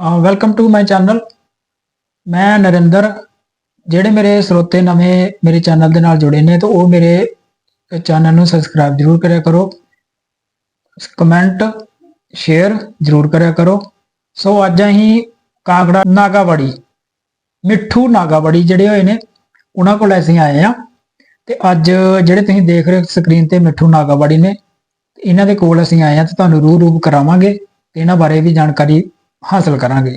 Welcome to my channel ਮੈਂ ਨਰਿੰਦਰ, ਜਿਹੜੇ ਮੇਰੇ ਸਰੋਤੇ ਨਵੇਂ ਮੇਰੇ ਚੈਨਲ ਦੇ ਨਾਲ ਜੁੜੇ ਨੇ, ਤਾਂ ਉਹ ਮੇਰੇ ਚੈਨਲ ਨੂੰ ਸਬਸਕ੍ਰਾਈਬ ਜਰੂਰ ਕਰਿਆ ਕਰੋ। ਕਮੈਂਟ ਸ਼ੇਅਰ ਜਰੂਰ ਕਰਿਆ ਕਰੋ। ਸੋ ਅੱਜ ਅਸੀਂ ਕਾਂਗੜਾ ਨਾਗਾਵੜੀ, ਮਿੱਠੂ ਨਾਗਾਵੜੀ ਜਿਹੜੇ ਹੋਏ ਨੇ, ਉਹਨਾਂ ਕੋਲ ਅਸੀਂ ਆਏ ਆ ਤੇ ਅੱਜ ਜਿਹੜੇ ਤੁਸੀਂ ਦੇਖ ਰਹੇ ਹੋ ਸਕਰੀਨ ਤੇ ਮਿੱਠੂ ਨਾਗਾਵੜੀ ਨੇ ਇਹਨਾਂ ਦੇ ਕੋਲ ਅਸੀਂ ਆਏ ਆ ਤੇ ਤੁਹਾਨੂੰ ਰੂਹ ਰੂਪ ਕਰਾਵਾਂਗੇ। ਤੇ ਇਹਨਾਂ ਬਾਰੇ ਵੀ ਜਾਣਕਾਰੀ ਹਾਸਲ ਕਰਾਂਗੇ।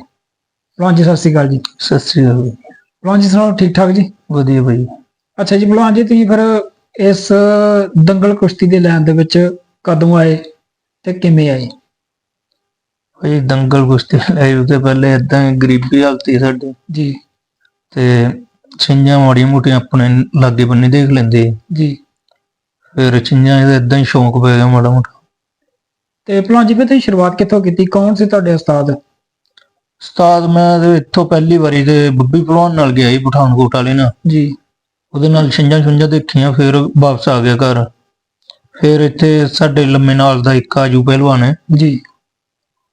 ਭਲਵਾਨ ਜੀ ਸਤਿ ਸ਼੍ਰੀ ਅਕਾਲ ਜੀ। ਸਤਿ ਸ੍ਰੀ ਅਕਾਲ। ਭਲਵਾਨ ਜੀ ਸੁਣਾਓ ਠੀਕ ਠਾਕ ਜੀ? ਵਧੀਆ ਭਾਈ। ਅੱਛਾ ਜੀ ਭਲਵਾਨ ਜੀ ਤੁਸੀਂ ਫਿਰ ਇਸ ਦੰਗਲ ਕੁਸ਼ਤੀ ਦੇ ਲੈਣ ਦੇ ਵਿੱਚ ਕਦੋਂ ਆਏ ਤੇ ਕਿਵੇਂ ਆਏ? ਭਾਈ ਦੰਗਲ ਕੁਸ਼ਤੀ ਲਈ ਉਹਦੇ ਪਹਿਲੇ ਇਦਾਂ ਗਰੀਬੀ ਹਾਲਤ ਸਾਡੇ। ਜੀ। ਤੇ ਛਿੰਝਾਂ ਮਾੜੀ ਮੋਟੀਆਂ ਆਪਣੇ ਲਾਗੇ ਬੰਨੇ ਦੇਖ ਲੈਂਦੇ। ਜੀ। ਫਿਰ ਛਿੰਝਾਂ ਇਹਦਾ ਇਦਾਂ ਹੀ ਸ਼ੌਂਕ ਪੈ ਗਿਆ ਮਾੜਾ ਮੋਟਾ। ਤੇ ਭਲਵਾਨ ਜੀ ਫਿਰ ਤੁਸੀਂ ਸ਼ੁਰੂਆਤ ਕਿੱਥੋਂ ਕੀਤੀ? ਕੌਣ ਸੀ ਤੁਹਾਡੇ ਉਸਤਾਦ? ਉਸਤਾਦ ਮੈਂ ਤੇ ਇੱਥੋਂ ਪਹਿਲੀ ਵਾਰੀ ਤੇ ਬੱਬੀ ਭਲਵਾਨ ਨਾਲ ਗਿਆ ਸੀ ਪਠਾਨਕੋਟ ਵਾਲੇ ਨਾਲ। ਜੀ। ਉਹਦੇ ਨਾਲ ਛਿੰਝਾਂ ਛੁੰਝਾਂ ਦੇਖੀਆਂ ਫਿਰ ਵਾਪਸ ਆ ਗਿਆ ਘਰ। ਫਿਰ ਇੱਥੇ ਸਾਡੇ ਲੰਮੇ ਨਾਲ ਦਾ ਇੱਕ ਆਜੂ ਪਹਿਲਵਾਨ ਹੈ। ਜੀ।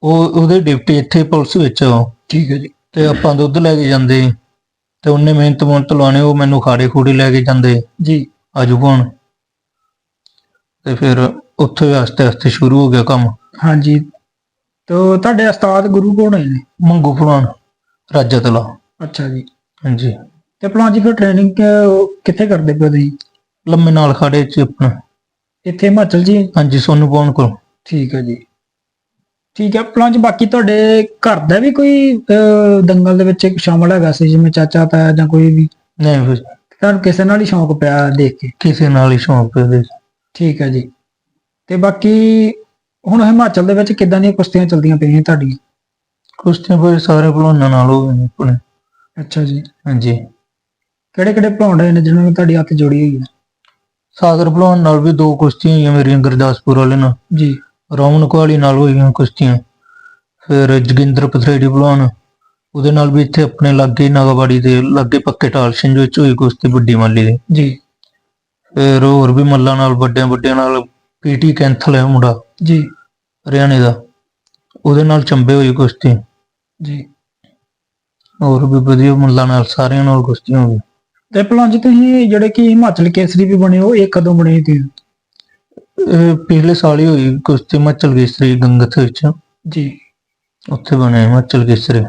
ਉਹ ਉਹਦੇ ਡਿਊਟੀ ਇੱਥੇ ਪੁਲਿਸ ਵਿੱਚ ਆ। ਠੀਕ ਹੈ ਜੀ। ਤੇ ਆਪਾਂ ਦੁੱਧ ਲੈ ਕੇ ਜਾਂਦੇ। ਤੇ ਉਹਨੇ ਮਿਹਨਤ ਮੁਹਨਤ ਲਾਉਣੇ ਉਹ ਮੈਨੂੰ ਖਾੜੇ ਖੂੜੇ ਲੈ ਕੇ ਜਾਂਦੇ। ਜੀ। ਆਜੂ ਪਾਉਣ ਤੇ ਫਿਰ ਉੱਥੇ ਆਸਤੇ ਆਸਤੇ ਸ਼ੁਰੂ ਹੋ ਗਿਆ ਕੰਮ। ਹਾਂਜੀ। ਤੋ ਤੁਹਾਡੇ ਉਸਤਾਦ ਗੁਰੂ ਕੌਣ ਨੇ ਮੰਗੂ ਫਲਾਨ ਰਾਜਾ ਤਲਾ ਅੱਛਾ ਜੀ। ਹਾਂਜੀ। ਤੇ ਭਲਵਾਨ ਜੀ ਫਿਰ ਟ੍ਰੇਨਿੰਗ ਕਿੱਥੇ ਕਰਦੇ ਪਏ ਹੋ ਤੁਸੀਂ? ਲੰਮੇ ਨਾਲ ਖਾੜੇ ਚ ਆਪਣਾ। ਇੱਥੇ ਹਿਮਾਚਲ ਜੀ? ਹਾਂਜੀ ਸੋਨੂੰ ਪਾਉਣ ਕੋਲ। ਠੀਕ ਹੈ ਜੀ। ਠੀਕ ਹੈ ਭਲਵਾਨ ਜੀ ਬਾਕੀ ਤੁਹਾਡੇ ਘਰ ਦਾ ਵੀ ਕੋਈ ਦੰਗਲ ਦੇ ਵਿੱਚ ਸ਼ਾਮਲ ਹੈਗਾ ਸੀ ਜਿਵੇਂ ਚਾਚਾ ਤਾਇਆ ਜਾਂ ਕੋਈ ਵੀ? ਨਹੀਂ ਫਿਰ ਤੁਹਾਨੂੰ ਕਿਸੇ ਨਾਲ ਹੀ ਸ਼ੌਂਕ ਪਿਆ ਦੇਖ ਕੇ? ਕਿਸੇ ਨਾਲ ਹੀ ਸ਼ੌਂਕ ਪਿਆ ਦੇ ਠੀਕ ਹੈ ਜੀ। ਤੇ ਬਾਕੀ ਹੁਣ ਹਿਮਾਚਲ ਦੇ ਵਿੱਚ ਕਿੱਦਾਂ ਦੀਆਂ ਕੁਸ਼ਤੀਆਂ ਚੱਲਦੀਆਂ ਪਈਆਂ ਤੁਹਾਡੀਆਂ? ਕੁਸ਼ਤੀਆਂ ਫਿਰ ਸਾਰੇ ਭਲਵਾਨਾਂ ਨਾਲ ਹੋ ਗਏ ਨੇ ਆਪਣੇ। ਅੱਛਾ ਜੀ। ਹਾਂਜੀ। ਕਿਹੜੇ ਕਿਹੜੇ ਰਹੇ ਨੇ ਜਿਨ੍ਹਾਂ ਨਾਲ ਤੁਹਾਡੀ ਹੱਥ ਜੋੜੀ ਹੋਈ ਹੈ? ਸਾਗਰ ਭਲਵਾਨ ਨਾਲ ਵੀ ਦੋ ਕੁਸ਼ਤੀਆਂ ਹੋਈਆਂ ਮੇਰੀਆਂ ਗੁਰਦਾਸਪੁਰ ਵਾਲੇ ਨਾਲ। ਜੀ। ਰੋਮਨ ਕੋਹਲੀ ਨਾਲ ਹੋਈਆਂ ਕੁਸ਼ਤੀਆਂ। ਫਿਰ ਜਗਿੰਦਰ ਪਥਰੇੜੀ ਭਲਵਾਨ ਉਹਦੇ ਨਾਲ ਵੀ ਇੱਥੇ ਆਪਣੇ ਲਾਗੇ ਨਾਗਾਵਾੜੀ ਦੇ ਲਾਗੇ ਪੱਕੇ ਟਾਲ ਸਿੰਘ ਵਿੱਚ ਹੋਈ ਕੁਸ਼ਤੀ ਵੱਡੀ ਮਾਲੀ ਦੀ। ਜੀ। ਫਿਰ ਹੋਰ ਵੀ ਮੱਲਾਂ ਨਾਲ ਵੱਡਿਆਂ ਵੱਡਿਆਂ ਨਾਲ ਪੀਟੀ ਕੈਂਥਲ ਹੈ ਮੁੰਡਾ। ਜੀ। ਹਰਿਆਣੇ ਦਾ। ਉਹਦੇ ਨਾਲ ਚੰਬੇ ਹੋਈ ਕੁਸ਼ਤੀ। ਜੀ। ਹੋਰ ਵੀ ਵਧੀਆ ਮੱਲਾਂ ਨਾਲ ਸਾਰਿਆਂ ਨਾਲ ਕੁਸ਼ਤੀ ਹੋ ਗਈ। ਤੇ ਭਲਵਾਨ ਜੀ ਤੁਸੀਂ ਜਿਹੜੇ ਕਿ ਹਿਮਾਚਲ ਕੇਸਰੀ ਵੀ ਬਣੇ ਹੋ ਇਹ ਕਦੋਂ ਬਣੇ ਸੀ? ਇਹ ਪਿਛਲੇ ਸਾਲ ਹੀ ਹੋਈ ਕੁਸ਼ਤੀ ਹਿਮਾਚਲ ਕੇਸਰੀ ਗੰਗਤ ਵਿੱਚ। ਜੀ। ਉੱਥੇ ਬਣੇ ਹਿਮਾਚਲ ਕੇਸਰੀ।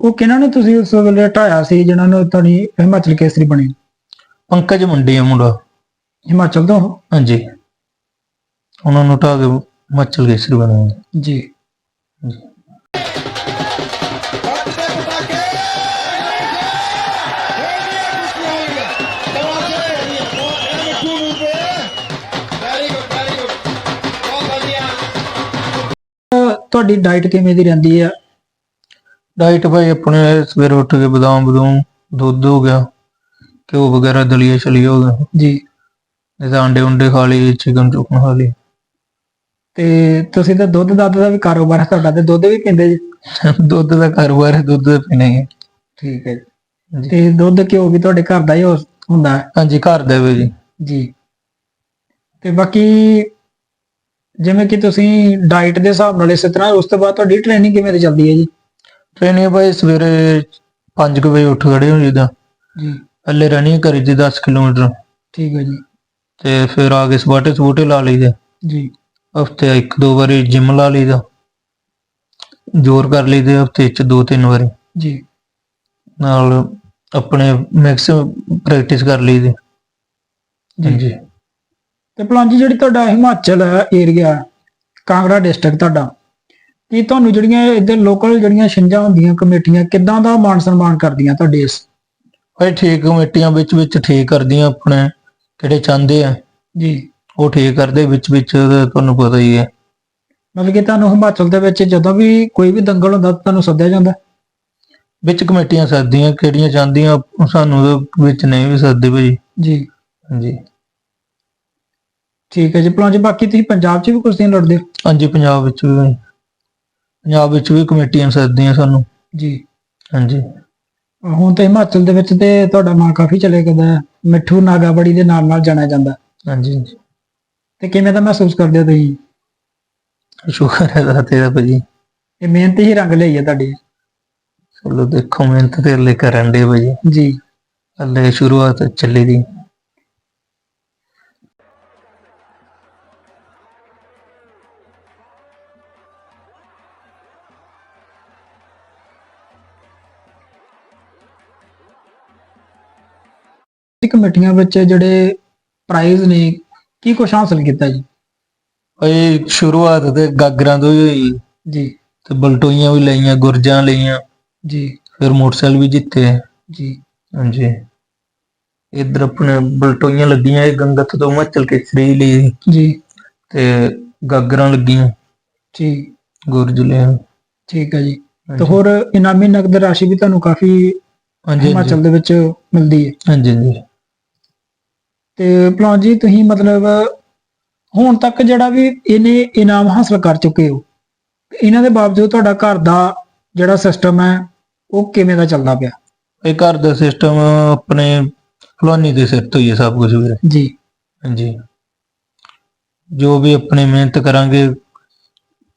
ਉਹ ਕਿਹਨਾਂ ਨੇ ਤੁਸੀਂ ਉਸ ਵੇਲੇ ਹਟਾਇਆ ਸੀ ਜਿਨ੍ਹਾਂ ਨੂੰ ਤੁਹਾਡੀ ਹਿਮਾਚਲ ਕੇਸਰੀ ਬਣੀ? ਪੰਕਜ ਮੰਡੀ ਹੈ ਮੁੰਡਾ। ਹਿਮਾਚਲ ਤੋਂ? ਹਾਂਜੀ। ਉਹਨਾਂ ਨੂੰ ਢਾ ਕੇ ਹਿਮਾਚਲ ਕੇਸਰੀ ਬਣਾਇਆ ਜੀ। ਤੁਹਾਡੀ ਡਾਈਟ ਕਿਵੇਂ ਦੀ ਰਹਿੰਦੀ ਆ? ਡਾਈਟ ਭਾਈ ਆਪਣੇ ਸਵੇਰੇ ਉੱਠ ਕੇ ਬਦਾਮ ਬਦੂਮ ਦੁੱਧ ਹੋ ਗਿਆ ਘਿਓ ਵਗੈਰਾ ਦਲੀਆ ਛਲੀਆ ਹੋ ਗਿਆ। ਜੀ। ਨਹੀਂ ਤਾਂ ਅੰਡੇ ਉਂਡੇ ਖਾ ਲਈ ਚਿਕਨ ਚੁਕਨ ਖਾ ਲਈ ਤੇ ਤੁਸੀਂ ਤਾਂ ਦੁੱਧ ਦੱਧ ਦਾ ਵੀ ਕਾਰੋਬਾਰ ਹੈ ਤੁਹਾਡਾ ਤੇ ਦੁੱਧ ਵੀ ਪੀਂਦੇ ਜੀ? ਦੁੱਧ ਦਾ ਕਾਰੋਬਾਰ ਹੈ ਦੁੱਧ ਪੀਣਾ ਹੀ ਹੈ। ਠੀਕ ਹੈ ਜੀ। ਜੀ। ਤੇ ਦੁੱਧ ਘਿਓ ਵੀ ਤੁਹਾਡੇ ਘਰ ਦਾ ਹੀ ਹੋ- ਹੁੰਦਾ ਹੈ? ਹਾਂਜੀ ਘਰ ਦੇ ਵੀ ਜੀ। ਜੀ। ਤੇ ਬਾਕੀ ਜਿਵੇਂ ਕਿ ਤੁਸੀਂ ਡਾਈਟ ਦੇ ਹਿਸਾਬ ਨਾਲ ਇਸੇ ਤਰ੍ਹਾਂ ਉਸ ਤੋਂ ਬਾਅਦ ਤੁਹਾਡੀ ਟ੍ਰੇਨਿੰਗ ਕਿਵੇਂ ਦੀ ਚੱਲਦੀ ਹੈ ਜੀ? ਟ੍ਰੇਨਿੰਗ ਭਾਈ ਸਵੇਰੇ 5 ਵਜੇ ਉੱਠ ਖੜੇ ਹੋ ਜਿੱਦਾਂ ਜੀ। ਪਹਿਲੇ ਰਨਿੰਗ ਕਰੀ ਦੀ 10 ਕਿਲੋਮੀਟਰ। ਠੀਕ ਹੈ ਜੀ। ਤੇ ਫਿਰ ਆ ਕੇ ਸਪਾਟੇ ਸਪੂਟੇ ਲਾ ਲਈਦੇ। ਜੀ। ਹਫ਼ਤੇ ਇੱਕ ਦੋ ਵਾਰੀ ਜਿਮ ਲਾ ਲਈਦਾ। ਜ਼ੋਰ ਕਰ ਲਈਦੇ ਹਫ਼ਤੇ ਚ ਦੋ ਤਿੰਨ ਵਾਰੀ। ਜੀ। ਨਾਲ ਆਪਣੇ ਮੈਕਸਿਮਮ ਪ੍ਰੈਕਟਿਸ ਕਰ ਲਈਦੀ। ਹਾਂਜੀ। ਤੇ ਭਲਵਾਨ ਜੀ ਜਿਹੜੀ ਤੁਹਾਡਾ ਹਿਮਾਚਲ ਏਰੀਆ ਕਾਂਗੜਾ ਡਿਸਟ੍ਰਿਕਟ ਤੁਹਾਡਾ ਕੀ ਤੁਹਾਨੂੰ ਜਿਹੜੀਆਂ ਇੱਧਰ ਲੋਕਲ ਜਿਹੜੀਆਂ ਛਿੰਝਾਂ ਹੁੰਦੀਆਂ ਕਮੇਟੀਆਂ ਕਿੱਦਾਂ ਦਾ ਮਾਨ ਸਨਮਾਨ ਕਰਦੀਆਂ ਤੁਹਾਡੇ ਇਸ? ਭਾਈ ਠੀਕ ਕਮੇਟੀਆਂ ਵਿੱਚ ਵਿੱਚ ਠੀਕ ਕਰਦੀਆਂ ਆਪਣੇ ਕਿਹੜੇ ਚਾਹੁੰਦੇ ਆ। ਜੀ। ਉਹ ਠੀਕ ਕਰਦੇ ਵਿੱਚ ਵਿੱਚ ਤੁਹਾਨੂੰ ਪਤਾ ਹੀ ਹੈ ਮਤਲਬ ਕਿ ਤੁਹਾਨੂੰ ਹਿਮਾਚਲ ਦੇ ਵਿੱਚ ਜਦੋਂ ਵੀ ਕੋਈ ਵੀ ਦੰਗਲ ਹੁੰਦਾ ਤੁਹਾਨੂੰ ਸੱਦਿਆ ਜਾਂਦਾ? ਵਿੱਚ ਕਮੇਟੀਆਂ ਸੱਦਦੀਆਂ ਕਿਹੜੀਆਂ ਚਾਹੁੰਦੀਆਂ ਸਾਨੂੰ ਤਾਂ ਵਿੱਚ ਨਹੀਂ ਵੀ ਸੱਦਦੇ ਭਾਈ। ਜੀ। ਹਾਂਜੀ। ਠੀਕ ਹੈ ਜੀ ਭਲਵਾਨ ਜੀ ਬਾਕੀ ਤੁਸੀਂ ਪੰਜਾਬ 'ਚ ਵੀ ਕੁਸ਼ਤੀਆਂ ਲੜਦੇ? ਹੋ ਹਾਂਜੀ ਪੰਜਾਬ ਵਿੱਚ ਵੀ ਭਾਈ। ਪੰਜਾਬ ਵਿੱਚ ਵੀ ਕਮੇਟੀਆਂ ਸੱਦਦੀਆਂ ਸਾਨੂੰ। ਜੀ। ਹਾਂਜੀ। ਹੁਣ ਤੇ ਹਿਮਾਚਲ ਦੇ ਵਿੱਚ ਤੇ ਤੁਹਾਡਾ ਨਾਂ ਕਾਫੀ ਚਲੇ ਗਿਆ ਮਿੱਠੂ ਨਾਗਾਬੜੀ ਦੇ ਨਾਮ ਨਾਲ ਜਾਣਿਆ ਜਾਂਦਾ। ਹਾਂਜੀ ਹਾਂਜੀ। ਤੇ ਕਿਵੇਂ ਦਾ ਮਹਿਸੂਸ ਕਰਦੇ ਹੋ ਤੁਸੀਂ? ਸ਼ੁਕਰ ਹੈ ਦਾ ਤੇਰਾ ਭਾਜੀ। ਇਹ ਮਿਹਨਤ ਹੀ ਰੰਗ ਲਈ ਹੈ ਤੁਹਾਡੀ। ਚਲੋ ਦੇਖੋ ਮਿਹਨਤ ਤੇ ਹਲੇ ਕਰਨ ਦੇ ਭਾਜੀ। ਜੀ। ਹਲੇ ਸ਼ੁਰੂਆਤ ਚੱਲੀ ਦੀ। ਕਮੇਟੀਆਂ ਵਿੱਚ ਜਿਹੜੇ ਪ੍ਰਾਈਜ਼ ਨੇ ਕੀ ਕੁਛ ਹਾਸਲ ਕੀਤਾ ਜੀ? ਭਾਈ ਸ਼ੁਰੂਆਤ ਤੇ ਗਾਗਰਾਂ ਤੋਂ ਹੀ ਹੋਈ। ਜੀ। ਤੇ ਬਲਟੋਈਆਂ ਵੀ ਲਈਆਂ ਗੁਰਜਾਂ ਲਈਆਂ। ਜੀ। ਫਿਰ ਮੋਟਰਸਾਈਕਲ ਵੀ ਜਿੱਤੇ। ਜੀ। ਹਾਂਜੀ। ਇਧਰ ਆਪਣੇ ਬਲਟੋਈਆਂ ਲੱਗੀਆਂ ਇਹ ਗੰਗਤ ਤੋਂ ਹਿਮਾਚਲ ਕੇਸਰੀ ਲਈ। ਜੀ। ਤੇ ਗਾਗਰਾਂ ਲੱਗੀਆਂ। ਜੀ। ਗੁਰਜ ਲਿਆ। ਠੀਕ ਹੈ ਜੀ। ਤੇ ਹੋਰ ਇਨਾਮੀ ਨਕਦ ਰਾਸ਼ੀ ਵੀ ਤੁਹਾਨੂੰ ਕਾਫੀ ਹਾਂਜੀ। ਹਿਮਾਚਲ ਦੇ ਵਿੱਚ ਮਿਲਦੀ ਹੈ। ਹਾਂਜੀ ਹਾਂਜੀ। ਤੇ ਭਲਵਾਨ ਜੀ ਤੁਸੀਂ ਮਤਲਬ ਹੁਣ ਤੱਕ ਜਿਹੜਾ ਵੀ ਇਹਨੇ ਇਨਾਮ ਹਾਸਲ ਕਰ ਚੁੱਕੇ ਹੋ ਇਹਨਾਂ ਦੇ ਬਾਵਜੂਦ ਤੁਹਾਡਾ ਘਰ ਦਾ ਜਿਹੜਾ ਸਿਸਟਮ ਹੈ ਉਹ ਕਿਵੇਂ ਦਾ ਚੱਲਦਾ ਪਿਆ? ਇਹ ਘਰ ਦਾ ਸਿਸਟਮ ਆਪਣੇ ਫਲੋਨੀ ਦੇ ਸਿਰ ਤੋਂ ਹੀ ਹੈ ਸਭ ਕੁਝ ਵੀਰੇ। ਜੀ। ਹਾਂਜੀ। ਜੋ ਵੀ ਆਪਣੀ ਮਿਹਨਤ ਕਰਾਂਗੇ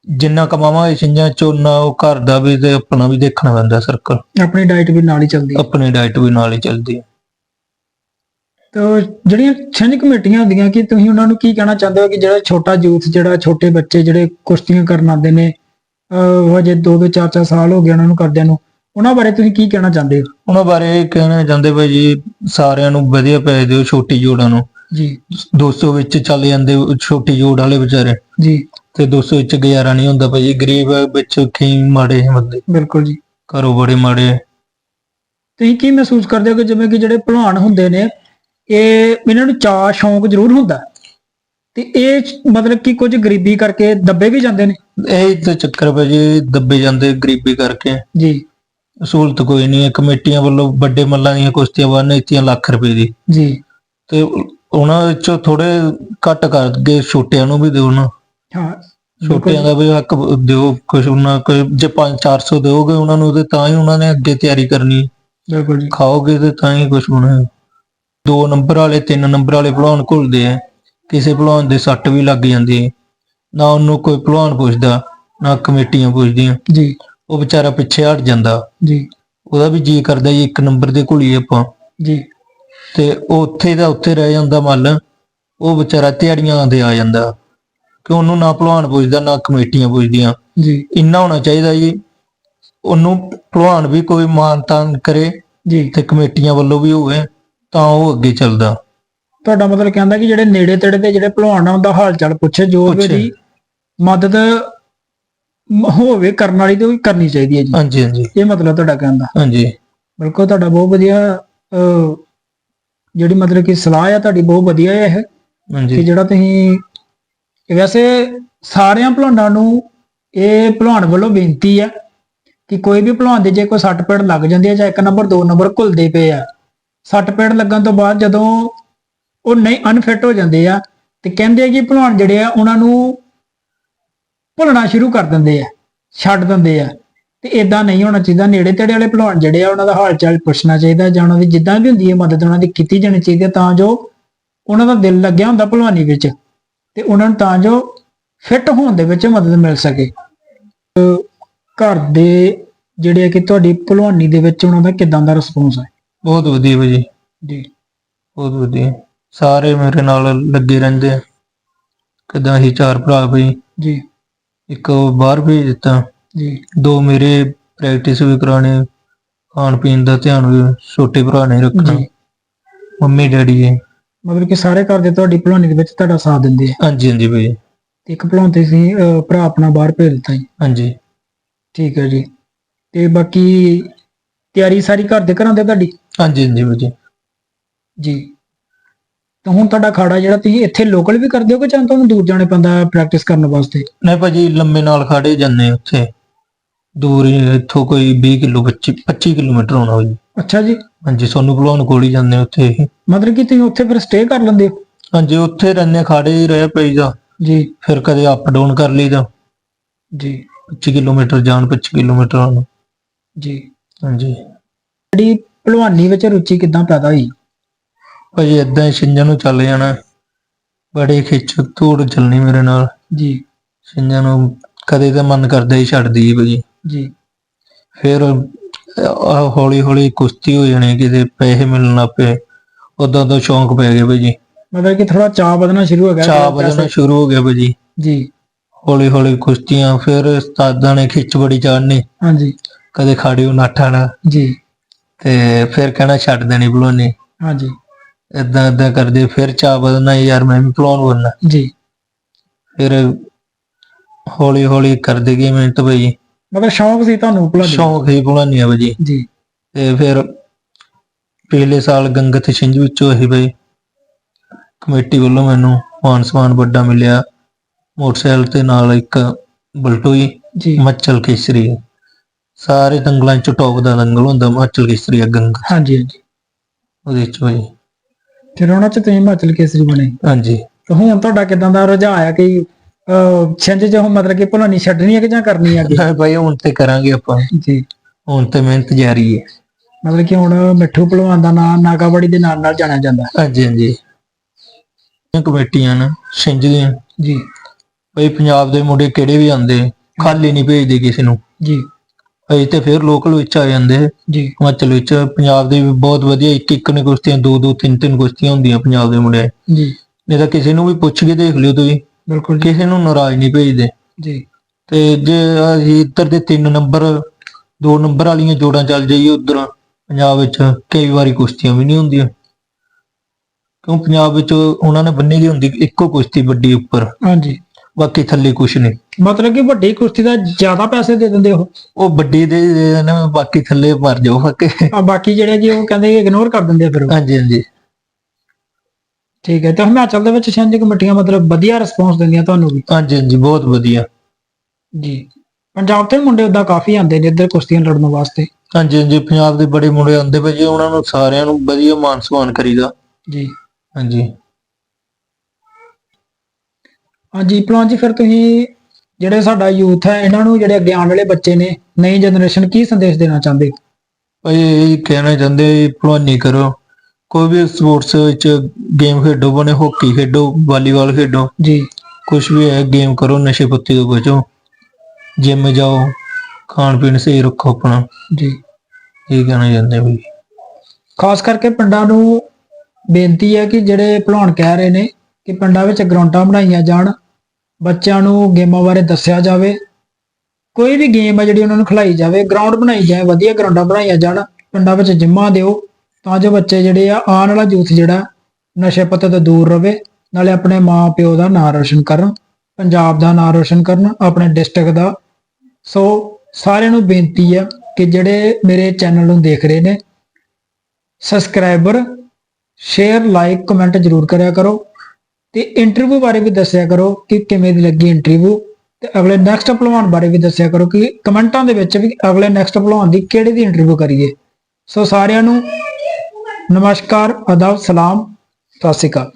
ਜਿੰਨਾ ਕਮਾਵਾਂਗੇ ਛਿੰਜਾਂ ਚੋਂ ਨਾ ਉਹ ਘਰ ਦਾ ਵੀ ਤੇ ਆਪਣਾ ਵੀ ਦੇਖਣਾ ਪੈਂਦਾ ਸਰਕਲ ਆਪਣੀ ਡਾਈਟ ਵੀ ਨਾਲ ਹੀ ਚੱਲਦੀ ਹੈ। ਆਪਣੀ ਡਾਈਟ ਵੀ ਨਾਲ ਹੀ ਚੱਲਦੀ ਹੈ। ਤੇ ਜਿਹੜੀਆਂ ਛਿੰਝ ਕਮੇਟੀਆਂ ਹੁੰਦੀਆਂ ਕਿ ਤੁਸੀਂ ਉਹਨਾਂ ਨੂੰ ਕੀ ਕਹਿਣਾ ਚਾਹੁੰਦੇ ਹੋ ਕਿ ਜਿਹੜਾ ਛੋਟਾ ਯੂਥ ਜਿਹੜਾ ਛੋਟੇ ਬੱਚੇ ਜਿਹੜੇ ਕੁਸ਼ਤੀਆਂ ਕਰਨ ਆਉਂਦੇ ਨੇ ਹਜੇ 2 2 4 4 ਸਾਲ ਹੋ ਗਏ ਉਹਨਾਂ ਨੂੰ ਕਰਦਿਆਂ ਨੂੰ ਉਹਨਾਂ ਬਾਰੇ ਤੁਸੀਂ ਕੀ ਕਹਿਣਾ ਚਾਹੁੰਦੇ ਹੋ? ਉਹਨਾਂ ਬਾਰੇ ਕਹਿਣਾ ਚਾਹੁੰਦੇ ਭਾਈ ਜੀ ਸਾਰਿਆਂ ਨੂੰ ਵਧੀਆ ਪੈਸੇ ਦਿਓ ਛੋਟੀ ਜੋੜਾਂ ਨੂੰ। ਜੀ। 200 ਵਿੱਚ ਚੱਲ ਜਾਂਦੇ ਛੋਟੀ ਜੋੜ ਵਾਲੇ ਵਿਚਾਰੇ। ਜੀ। ਤੇ 200 ਵਿੱਚ ਗੁਜ਼ਾਰਾ ਨਹੀਂ ਹੁੰਦਾ ਭਾਈ ਗਰੀਬ ਵਿੱਚ ਖੀ ਮਾੜੇ ਬੰਦੇ। ਬਿਲਕੁਲ ਜੀ। ਘਰੋਂ ਬੜੇ ਮਾੜੇ। ਤੁਸੀਂ ਕੀ ਮਹਿਸੂਸ ਕਰਦੇ ਹੋ ਕਿ ਜਿਵੇਂ ਕਿ ਜਿਹੜੇ ਭਲਵਾਨ ਹੁੰਦੇ ਨੇ ਇਹ ਇਹਨਾਂ ਨੂੰ ਚਾਹ ਸ਼ੌਂਕ ਜ਼ਰੂਰ ਹੁੰਦਾ। ਤੇ ਇਹ ਚ- ਮਤਲਬ ਕਿ ਕੁਝ ਗਰੀਬੀ ਕਰਕੇ ਦੱਬੇ ਵੀ ਜਾਂਦੇ ਨੇ? ਇਹ ਤੇ ਚੱਕਰ ਭਾਈ ਜੀ ਦੱਬੇ ਜਾਂਦੇ ਗਰੀਬੀ ਕਰਕੇ। ਜੀ। ਸਹੂਲਤ ਕੋਈ ਨਹੀਂ ਹੈ। ਕਮੇਟੀਆਂ ਵੱਲੋਂ ਵੱਡੇ ਮੱਲਾਂ ਦੀਆਂ ਕੁਸ਼ਤੀਆਂ ਬੰਨ ਦਿੱਤੀਆਂ ਲੱਖ ਰੁਪਏ ਦੀ। ਜੀ। ਤੇ ਉਹਨਾਂ ਵਿੱਚੋਂ ਥੋੜੇ ਘੱਟ ਕਰਕੇ ਛੋਟਿਆਂ ਨੂੰ ਵੀ ਦਿਓ ਨਾ। ਹਾਂ ਛੋਟਿਆਂ ਦਾ ਵੀ ਹੱਕ ਦਿਓ। ਕੁਝ ਉਹਨਾਂ ਕੋਈ ਜੇ 5 400 ਦਿਓਗੇ ਉਹਨਾਂ ਨੂੰ ਤੇ ਤਾਂ ਹੀ ਉਹਨਾਂ ਨੇ ਅੱਗੇ ਤਿਆਰੀ ਕਰਨੀ। ਬਿਲਕੁਲ ਜੀ। ਖਾਓਗੇ ਤੇ ਤਾਂ ਹੀ ਕੁਝ ਹੋਣਾ। ਹੈ। ਦੋ ਨੰਬਰ ਵਾਲੇ ਤਿੰਨ ਨੰਬਰ ਵਾਲੇ ਭਲਵਾਨ ਘੁਲਦੇ ਆ। ਕਿਸੇ ਭਲਵਾਨ ਦੇ ਸੱਟ ਵੀ ਲੱਗ ਜਾਂਦੀ ਹੈ। ਨਾ ਉਹਨੂੰ ਕੋਈ ਭਲਵਾਨ ਪੁੱਛਦਾ ਨਾ ਕਮੇਟੀਆਂ ਪੁੱਛਦੀਆਂ। ਜੀ। ਉਹ ਵਿਚਾਰਾ ਪਿੱਛੇ ਹਟ ਜਾਂਦਾ। ਜੀ। ਉਹਦਾ ਵੀ ਜੀ ਕਰਦਾ ਜੀ ਇੱਕ ਨੰਬਰ ਦੇ ਘੁਲੀਏ ਆਪਾਂ। ਜੀ। ਤੇ ਉਹ ਉੱਥੇ ਦਾ ਉੱਥੇ ਰਹਿ ਜਾਂਦਾ ਮੱਲ। ਉਹ ਵਿਚਾਰਾ ਦਿਹਾੜੀਆਂ ਦੇ ਆ ਜਾਂਦਾ। ਕਿ ਉਹਨੂੰ ਨਾ ਭਲਵਾਨ ਪੁੱਛਦਾ ਨਾ ਕਮੇਟੀਆਂ ਪੁੱਛਦੀਆਂ। ਜੀ। ਇੰਨਾ ਹੋਣਾ ਚਾਹੀਦਾ ਜੀ। ਉਹਨੂੰ ਭਲਵਾਨ ਵੀ ਕੋਈ ਮਾਨ ਤਾਨ ਕਰੇ ਜੀ। ਤੇ ਕਮੇਟੀਆਂ ਵੱਲੋਂ ਵੀ ਹੋਵੇ। ਤਾਂ ਉਹ ਅੱਗੇ ਚੱਲਦਾ। ਤੁਹਾਡਾ ਮਤਲਬ ਕਹਿੰਦਾ ਕਿ ਜਿਹੜੇ ਨੇੜੇ ਤੇੜੇ ਦੇ ਜਿਹੜੇ ਭਲਵਾਨ ਆ ਉਹਦਾ ਹਾਲ ਚਾਲ ਪੁੱਛੇ ਜੋ ਵੀ। ਉਹਦੀ ਮਦਦ ਮ- ਹੋਵੇ ਕਰਨ ਵਾਲੀ ਤੇ ਉਹ ਕਰਨੀ ਚਾਹੀਦੀ ਹੈ ਜੀ। ਹਾਂਜੀ ਹਾਂਜੀ। ਇਹ ਮਤਲਬ ਤੁਹਾਡਾ ਕਹਿੰਦਾ। ਹਾਂਜੀ। ਬਿਲਕੁਲ ਤੁਹਾਡਾ ਬਹੁਤ ਵਧੀਆ ਅਹ, ਜਿਹੜੀ ਮਤਲਬ ਕਿ ਸਲਾਹ ਆ ਤੁਹਾਡੀ ਬਹੁਤ ਵਧੀਆ ਹੈ ਇਹ ਕਿ ਹਾਂਜੀ ਜਿਹੜਾ ਤੁਸੀਂ ਇਹ ਵੈਸੇ ਸਾਰਿਆਂ ਭਲਵਾਨਾਂ ਨੂੰ ਇਹ ਭਲਵਾਨ ਵੱਲੋਂ ਬੇਨਤੀ ਹੈ ਕਿ ਕੋਈ ਵੀ ਭਲਵਾਨ ਦੇ ਜੇ ਕੋਈ ਸੱਟ ਪੇੜ ਲੱਗ ਜਾਂਦੀ ਹੈ ਜਾਂ ਇੱਕ ਨੰਬਰ ਦੋ ਨੰਬਰ ਘੁਲਦੇ ਪਏ ਆ ਸੱਟ ਪੇੜ ਲੱਗਣ ਤੋਂ ਬਾਅਦ ਜਦੋਂ ਉਹ ਨਹੀਂ ਅਨਫਿਟ ਹੋ ਜਾਂਦੇ ਆ, ਤੇ ਕਹਿੰਦੇ ਆ ਕਿ ਭਲਵਾਨ ਜਿਹੜੇ ਆ ਉਹਨਾਂ ਨੂੰ ਭੁੱਲਣਾ ਸ਼ੁਰੂ ਕਰ ਦਿੰਦੇ ਆ, ਛੱਡ ਦਿੰਦੇ ਆ। ਤੇ ਇਦਾਂ ਨਹੀਂ ਹੋਣਾ ਚਾਹੀਦਾ ਨੇੜੇ ਤੇੜੇ ਵਾਲੇ ਭਲਵਾਨ ਜਿਹੜੇ ਆ ਉਹਨਾਂ ਦਾ ਹਾਲ ਚਾਲ ਪੁੱਛਣਾ ਚਾਹੀਦਾ ਜਾਂ ਉਹਨਾਂ ਦੀ ਜਿੱਦਾਂ ਵੀ ਹੁੰਦੀ ਹੈ ਮਦਦ ਉਹਨਾਂ ਦੀ ਕੀਤੀ ਜਾਣੀ ਚਾਹੀਦੀ ਹੈ ਤਾਂ ਜੋ ਉਹਨਾਂ ਦਾ ਦਿਲ ਲੱਗਿਆ ਹੁੰਦਾ ਭਲਵਾਨੀ ਵਿੱਚ ਤੇ ਉਹਨਾਂ ਨੂੰ ਤਾਂ ਜੋ ਫਿੱਟ ਹੋਣ ਦੇ ਵਿੱਚ ਮਦਦ ਮਿਲ ਸਕੇ। ਘਰ ਦੇ ਜਿਹੜੇ ਆ ਕਿ ਤੁਹਾਡੀ ਭਲਵਾਨੀ ਦੇ ਵਿੱਚ ਉਹਨਾਂ ਦਾ ਕਿਦਾਂ ਦਾ ਰਿਸਪੌਂਸ ਹੈ ਬਹੁਤ ਵਧੀਆ ਭਾਜੀ ਜੀ। ਬਹੁਤ ਵਧੀਆ। ਸਾਰੇ ਮੇਰੇ ਨਾਲ ਲੱਗੇ ਰਹਿੰਦੇ ਆ। ਕਦਾਂ ਹੀ ਚਾਰ ਭਰਾ ਭਾਈ ਜੀ। ਇੱਕ ਉਹ ਬਾਹਰ ਭੇਜ ਦਿੱਤਾ। ਜੀ। ਦੋ ਮੇਰੇ ਪ੍ਰੈਕਟਿਸ ਵੀ ਕਰਾਣੇ ਖਾਣ ਪੀਣ ਦਾ ਧਿਆਨ ਵੀ ਛੋਟੇ ਭਰਾ ਨੇ ਰੱਖਣਾ। ਜੀ। ਮੰਮੀ ਡੈਡੀ ਹੈ ਮਤਲਬ ਕਿ ਸਾਰੇ ਘਰ ਦੇ ਤੁਹਾਡੀ ਭਲਵਾਨੀ ਦੇ ਵਿੱਚ ਤੁਹਾਡਾ ਸਾਥ ਦਿੰਦੇ ਆ। ਹਾਂਜੀ ਹਾਂਜੀ ਭਾਈ ਤੇ ਇੱਕ ਤੇ ਸੀ ਭਰਾ ਆਪਣਾ ਬਾਹਰ ਭੇਜ ਦਿੱਤਾ ਜੀ। ਹਾਂਜੀ। ਠੀਕ ਹੈ ਜੀ। ਤੇ ਬਾਕੀ ਤਿਆਰੀ ਸਾਰੀ ਘਰ ਦੇ ਘਰਾਂ ਦੇ ਤੁਹਾਡੀ? ਹਾਂਜੀ ਹਾਂਜੀ ਭਾਜੀ ਜੀ। ਤਾਂ ਹੁਣ ਤੁਹਾਡਾ ਖਾੜਾ ਜਿਹੜਾ ਤੁਸੀਂ ਇੱਥੇ ਲੋਕਲ ਵੀ ਕਰਦੇ ਹੋ ਕਿ ਜਾਂ ਤੁਹਾਨੂੰ ਦੂਰ ਜਾਣੇ ਪੈਂਦਾ ਪ੍ਰੈਕਟਿਸ ਕਰਨ ਵਾਸਤੇ? ਨਹੀਂ ਭਾਜੀ ਲੰਮੇ ਨਾਲ ਖੜੇ ਜਾਂਦੇ ਉੱਥੇ। ਦੂਰ ਹੀ ਇੱਥੋਂ ਕੋਈ 20 ਕਿਲੋ 25 25 ਕਿਲੋਮੀਟਰ ਹੋਣਾ ਹੋਈ। ਅੱਛਾ ਜੀ। ਹਾਂਜੀ ਸੋਨੂੰ ਭਲਵਾਨ ਕੋਲ ਹੀ ਜਾਂਦੇ ਉੱਥੇ। ਮਤਲਬ ਕਿ ਤੁਸੀਂ ਉੱਥੇ ਫਿਰ ਸਟੇ ਕਰ ਲੈਂਦੇ ਹੋ? ਹਾਂਜੀ ਉੱਥੇ ਰਹਿੰਦੇ ਖਾੜੇ ਹੀ ਰਹਿ ਪਈਦਾ ਜੀ। ਫਿਰ ਕਦੇ ਅਪ ਡਾਊਨ ਕਰ ਲਈਦਾ ਜੀ। 25 ਕਿਲੋਮੀਟਰ ਜਾਣ 25 ਕਿਲੋਮੀਟਰ ਆਉਣ। ਜੀ। ਹਾਂਜੀ। ਜਿਹੜੀ ਭਲਵਾਨੀ ਵਿੱਚ ਰੁਚੀ ਕਿਦਾਂ ਪੈਦਾ ਹੋਈ? ਭਾਜੀ ਏਦਾਂ ਹੀ ਛਿੰਜਾਂ ਨੂੰ ਚੱਲ ਜਾਣਾ। ਬੜੇ ਖਿੱਚ ਧੂੜ ਚੱਲਣੀ ਮੇਰੇ ਨਾਲ। ਜੀ। ਛਿੰਜਾਂ ਨੂੰ ਕਦੇ ਤਾਂ ਮਨ ਕਰਦਾ ਹੀ ਛੱਡ ਦਈਏ ਭਾਜੀ ਜੀ। ਫਿਰ ਹੌਲੀ ਹੌਲੀ ਕੁਸ਼ਤੀ ਹੋ ਜਾਣੀ ਕਿਤੇ ਪੈਸੇ ਮਿਲਣ ਲੱਗ ਪਏ ਉਦੋਂ ਤੋਂ ਸ਼ੌਂਕ ਪੈ ਗਿਆ ਭਾਜੀ ਮਤਲਬ ਕਿ ਥੋੜਾ ਚਾਹ ਵਧਣਾ ਸ਼ੁਰੂ ਹੋ ਗਿਆ ਚਾਹ ਵਧਣਾ ਸ਼ੁਰੂ ਹੋ ਗਿਆ ਭਾਜੀ ਜੀ। ਹੌਲੀ ਹੌਲੀ ਕੁਸ਼ਤੀਆਂ ਫਿਰ ਉਸਤਾਦਾਂ ਨੇ ਖਿੱਚ ਬੜੀ ਚਾੜਨੀ ਹਾਂਜੀ। ਕਦੇ ਖਾੜਿਓ ਨਾਠਾਣਾ ਜੀ। ਤੇ ਫਿਰ ਕਹਿਣਾ ਛੱਡ ਦੇਣੀ ਭਲੋਨੀ ਹਾਂਜੀ। ਇਦਾਂ ਇਦਾਂ ਕਰਦੇ ਫਿਰ ਚਾਹ ਵਧਣਾ ਯਾਰ ਮੈਂ ਵੀ ਭਲਵਾਨ ਬਣਨਾ। ਜੀ। ਫਿਰ ਹੌਲੀ ਹੌਲੀ ਕਰਦੇ ਗਏ ਮਿਹਨਤ ਭਾਜੀ ਮਤਲਬ ਸ਼ੌਂਕ ਸੀ ਤੁਹਾਨੂੰ ਭਲਾ ਦੀ? ਸ਼ੌਂਕ ਹੀ ਭਲਵਾਨੀ ਆ ਭਾਜੀ ਜੀ। ਤੇ ਫਿਰ ਪਿਛਲੇ ਸਾਲ ਗੰਗਤ ਛਿੰਝ ਵਿੱਚੋਂ ਅਸੀਂ ਬਈ ਕਮੇਟੀ ਵੱਲੋਂ ਮੈਨੂੰ ਮਾਨ ਸਨਮਾਨ ਵੱਡਾ ਮਿਲਿਆ। ਮੋਟਰਸਾਈਕਲ ਤੇ ਨਾਲ ਇੱਕ ਬਲਟੋਈ ਜੀ। ਹਿਮਾਚਲ ਕੇਸਰੀ। ਸਾਰੇ ਦੰਗਲਾਂ ਚ ਟੌਪ ਦਾ ਦੰਗਲ ਹੁੰਦਾ ਹਿਮਾਚਲ ਕੇਸਰੀ ਆ ਗੰਗ ਹਾਂਜੀ ਹਾਂਜੀ। ਉਹਦੇ ਚ ਬਈ। ਫਿਰ ਉਹਨਾਂ ਚ ਤੁਸੀਂ ਹਿਮਾਚਲ ਕੇਸਰੀ ਬਣੇ। ਹਾਂਜੀ। ਤੇ ਹੁਣ ਤੁਹਾਡਾ ਕਿਦਾਂ ਦਾ ਰੁਝਾਨ ਆ ਕਿ ਛਿੰਝ ਹੁਣ ਮਤਲਬ ਕਿ ਭੁਲਾਨੀ ਛੱਡਣੀ ਹੈ ਕਿ ਜਾਂ ਕਰਨੀ ਹੈ ਅੱਗੇ? ਭਾਈ ਹੁਣ ਤੇ ਕਰਾਂਗੇ ਆਪਾਂ। ਜੀ। ਹੁਣ ਤੇ ਮਿਹਨਤ ਜਾਰੀ ਹੈ ਮਤਲਬ ਕਿ ਹੁਣ ਮਿੱਠੂ ਭਲਵਾਨ ਦਾ ਨਾਮ ਨਾਗਾਵੜੀ ਦੇ ਨਾਲ ਨਾਲ ਜਾਣਿਆ ਜਾਂਦਾ। ਹਾਂਜੀ ਹਾਂਜੀ। ਕਮੇਟੀਆਂ ਨੇ ਛਿੰਝ ਦੀਆਂ। ਜੀ। ਬਈ ਪੰਜਾਬ ਦੇ ਮੁੰਡੇ ਕਿਹੜੇ ਵੀ ਆਉਂਦੇ ਖਾਲੀ ਨਹੀਂ ਭੇਜਦੇ ਕਿਸੇ ਨੂੰ। ਜੀ। ਅਸੀਂ ਤੇ ਫਿਰ ਲੋਕਲ ਵਿੱਚ ਆ ਜਾਂਦੇ ਜੀ। ਹਿਮਾਚਲ ਵਿੱਚ ਪੰਜਾਬ ਦੇ ਵੀ ਬਹੁਤ ਵਧੀਆ ਇੱਕ ਇੱਕ ਨੇ ਕੁਸ਼ਤੀਆਂ ਦੋ ਦੋ ਤਿੰਨ ਤਿੰਨ ਕੁਸ਼ਤੀਆਂ ਹੁੰਦੀਆਂ ਪੰਜਾਬ ਦੇ ਮੁੰਡੇ ਜੀ। ਨਹੀਂ ਤਾਂ ਕਿਸੇ ਨੂੰ ਵੀ ਪੁੱਛ ਕੇ ਦੇਖ ਲਿਓ ਤੁਸੀਂ। ਬਿਲਕੁਲ ਕਿਸੇ ਨੂੰ ਨਾਰਾਜ਼ ਨਹੀਂ ਭੇਜਦੇ। ਜੀ। ਤੇ ਜੇ ਅਸੀਂ ਇੱਧਰ ਦੇ ਤਿੰਨ ਨੰਬਰ ਦੋ ਨੰਬਰ ਵਾਲੀਆਂ ਜੋੜਾਂ ਚੱਲ ਜਾਈਏ ਉਧਰ ਪੰਜਾਬ ਵਿੱਚ ਕਈ ਵਾਰੀ ਕੁਸ਼ਤੀਆਂ ਵੀ ਨਹੀਂ ਹੁੰਦੀਆਂ। ਕਿਉਂ? ਪੰਜਾਬ ਵਿੱਚ ਉਹਨਾਂ ਨੇ ਬੰਨੀ ਦੀ ਹੁੰਦੀ ਇੱਕੋ ਕੁਸ਼ਤੀ ਵੱਡੀ ਉੱਪਰ। ਹਾਂਜੀ। ਬਾਕੀ ਥੱਲੇ ਕੁਛ ਨਹੀਂ। ਮਤਲਬ ਕਿ ਵੱਡੀ ਕੁਸ਼ਤੀ ਦਾ ਜ਼ਿਆਦਾ ਪੈਸੇ ਦੇ ਦਿੰਦੇ ਉਹ? ਉਹ ਵੱਡੀ ਦੇ ਦੇ ਦੇਣ, ਬਾਕੀ ਥੱਲੇ ਮਰ ਜਾਓ ਫੱਕੇ ਆ ਬਾਕੀ ਜਿਹੜੇ ਕਿ ਉਹ ਕਹਿੰਦੇ ਇਗਨੋਰ ਕਰ ਦਿੰਦੇ ਆ ਫਿਰ ਉਹ। ਹਾਂਜੀ ਹਾਂਜੀ। ਠੀਕ ਹੈ ਤਾਂ ਹਿਮਾਚਲ ਦੇ ਵਿੱਚ ਛਿੰਝ ਕਮੇਟੀਆਂ ਮਤਲਬ ਵਧੀਆ ਰਿਸਪੌਂਸ ਦਿੰਦੀਆਂ ਤੁਹਾਨੂੰ ਵੀ? ਹਾਂਜੀ ਹਾਂਜੀ ਬਹੁਤ ਵਧੀਆ। ਜੀ। ਪੰਜਾਬ ਤੋਂ ਵੀ ਮੁੰਡੇ ਉਦਾਂ ਕਾਫੀ ਆਉਂਦੇ ਨੇ ਇੱਧਰ ਕੁਸ਼ਤੀਆਂ ਲੜਨ ਵਾਸਤੇ। ਹਾਂਜੀ ਹਾਂਜੀ ਪੰਜਾਬ ਦੇ ਬੜੇ ਮੁੰਡੇ ਆਉਂਦੇ ਪਏ ਜੀ ਉਹਨਾਂ ਨੂੰ ਸਾਰਿਆਂ ਨੂੰ ਵਧੀਆ ਮਾਨ ਸਨਮਾਨ ਕਰੀਦਾ। ਜੀ। ਹਾਂਜੀ। ਹਾਂਜੀ ਭਲਵਾਨ ਜੀ ਫਿਰ ਤੁਸੀਂ ਜਿਹੜੇ ਸਾਡਾ ਯੂਥ ਹੈ ਇਹਨਾਂ ਨੂੰ ਜਿਹੜੇ ਅੱਗੇ ਆਉਣ ਵਾਲੇ ਬੱਚੇ ਨੇ ਨਈ ਜਨਰੇਸ਼ਨ ਕੀ ਸੰਦੇਸ਼ ਦੇਣਾ ਚਾਹੁੰਦੇ? ਭਾਈ ਇਹ ਕਹਿਣਾ ਚਾਹੁੰਦੇ ਭਲਵਾਨੀ ਕਰੋ। ਕੋਈ ਵੀ ਸਪੋਰਟਸ ਵਿੱਚ ਗੇਮ ਖੇਡੋ ਬਣੇ ਹਾਕੀ ਖੇਡੋ ਵਾਲੀਬਾਲ ਖੇਡੋ ਜੀ। ਕੁਝ ਵੀ ਹੈ ਗੇਮ ਕਰੋ ਨਸ਼ੇ ਪੱਤੇ ਤੋਂ ਬਚੋ। ਜਿਮ ਜਾਓ ਖਾਣ ਪੀਣ ਸਹੀ ਰੱਖੋ ਆਪਣਾ। ਜੀ। ਇਹ ਕਹਿਣਾ ਚਾਹੁੰਦੇ ਵੀ ਖਾਸ ਕਰਕੇ ਪਿੰਡਾਂ ਨੂੰ ਬੇਨਤੀ ਹੈ ਕਿ ਜਿਹੜੇ ਭਲਵਾਨ ਕਹਿ ਰਹੇ ਨੇ ਕਿ ਪਿੰਡਾਂ ਵਿੱਚ ਗਰਾਊਂਡਾਂ ਬਣਾਈਆਂ ਜਾਣ ਬੱਚਿਆਂ ਨੂੰ ਗੇਮਾਂ ਬਾਰੇ ਦੱਸਿਆ ਜਾਵੇ, ਕੋਈ ਵੀ ਗੇਮ ਹੈ ਜਿਹੜੀ ਉਹਨਾਂ ਨੂੰ ਖਿਲਾਈ ਜਾਵੇ ਗਰਾਊਂਡ ਬਣਾਈ ਜਾਏ, ਵਧੀਆ ਗਰਾਊਂਡਾਂ ਬਣਾਈਆਂ ਜਾਣ, ਪਿੰਡਾਂ ਵਿੱਚ ਜਿੰਮਾਂ ਦਿਓ, ਤਾਂ ਜੋ ਬੱਚੇ ਜਿਹੜੇ ਆ ਆਉਣ ਵਾਲਾ ਯੂਥ ਜਿਹੜਾ ਨਸ਼ੇ ਪੱਤੇ ਤੋਂ ਦੂਰ ਰਵੇ, ਨਾਲੇ ਆਪਣੇ ਮਾਂ ਪਿਓ ਦਾ ਨਾਂ ਰੋਸ਼ਨ ਕਰਨ, ਪੰਜਾਬ ਦਾ ਨਾਂ ਰੋਸ਼ਨ ਕਰਨ, ਆਪਣੇ ਡਿਸਟ੍ਰਿਕਟ ਦਾ। ਸੋ ਸਾਰਿਆਂ ਨੂੰ ਬੇਨਤੀ ਹੈ ਕਿ ਜਿਹੜੇ ਮੇਰੇ ਚੈਨਲ ਨੂੰ ਦੇਖ ਰਹੇ ਨੇ ਸਬਸਕ੍ਰਾਈਬਰ ਸ਼ੇਅਰ ਲਾਈਕ ਕਮੈਂਟ ਜਰੂਰ ਕਰਿਆ ਕਰੋ। ਤੇ ਇੰਟਰਵਿਊ ਬਾਰੇ ਵੀ ਦੱਸਿਆ ਕਰੋ ਕਿ ਕਿਵੇਂ ਦੀ ਲੱਗੀ ਇੰਟਰਵਿਊ ਤੇ ਅਗਲੇ ਨੈਕਸਟ ਭਲਵਾਨ ਬਾਰੇ ਵੀ ਦੱਸਿਆ ਕਰੋ ਕਿ ਕਮੈਂਟਾਂ ਦੇ ਵਿੱਚ ਵੀ ਅਗਲੇ ਨੈਕਸਟ ਭਲਵਾਨ ਦੀ ਕਿਹੜੇ ਦੀ ਇੰਟਰਵਿਊ ਕਰੀਏ। ਸੋ ਸਾਰਿਆਂ ਨੂੰ ਨਮਸਕਾਰ, ਅਦਾਬ, ਸਲਾਮ, ਸਤਿ ਸ਼੍ਰੀ ਅਕਾਲ।